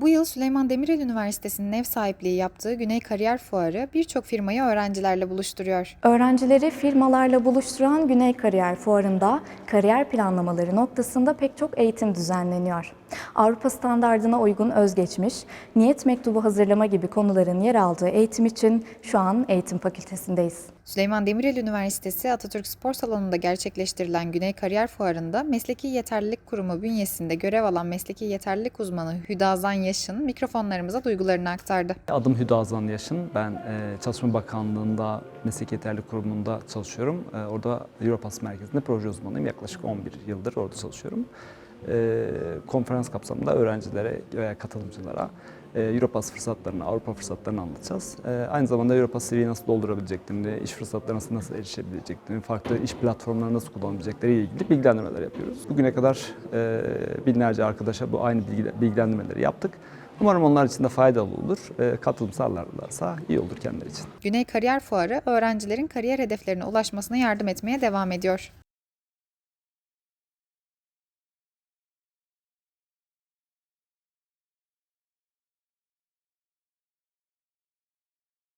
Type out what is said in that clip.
Bu yıl Süleyman Demirel Üniversitesi'nin ev sahipliği yaptığı Güney Kariyer Fuarı birçok firmayı öğrencilerle buluşturuyor. Öğrencileri firmalarla buluşturan Güney Kariyer Fuarı'nda kariyer planlamaları noktasında pek çok eğitim düzenleniyor. Avrupa standardına uygun özgeçmiş, niyet mektubu hazırlama gibi konuların yer aldığı eğitim için şu an eğitim fakültesindeyiz. Süleyman Demirel Üniversitesi Atatürk Spor Salonu'nda gerçekleştirilen Güney Kariyer Fuarı'nda Mesleki Yeterlilik Kurumu bünyesinde görev alan mesleki yeterlilik uzmanı Hüdazan Yaşın mikrofonlarımıza duygularını aktardı. Adım Hüdazan Yaşın. Ben e, Çalışma Bakanlığı'nda Meslek Yeterlilik Kurumu'nda çalışıyorum. E, orada Europass Merkezi'nde proje uzmanıyım. Yaklaşık 11 yıldır orada çalışıyorum. E, konferans kapsamında öğrencilere veya katılımcılara e, fırsatlarını, Avrupa fırsatlarını anlatacağız. E, aynı zamanda Europass CV'yi nasıl doldurabileceklerini, iş fırsatlarına nasıl, nasıl erişebileceklerini, farklı iş platformlarını nasıl kullanabilecekleri ile ilgili bilgilendirmeler yapıyoruz. Bugüne kadar e, binlerce arkadaşa bu aynı bilgi- bilgilendirmeleri yaptık. Umarım onlar için de faydalı olur. E, katılım sağlarlarsa iyi olur kendileri için. Güney Kariyer Fuarı öğrencilerin kariyer hedeflerine ulaşmasına yardım etmeye devam ediyor.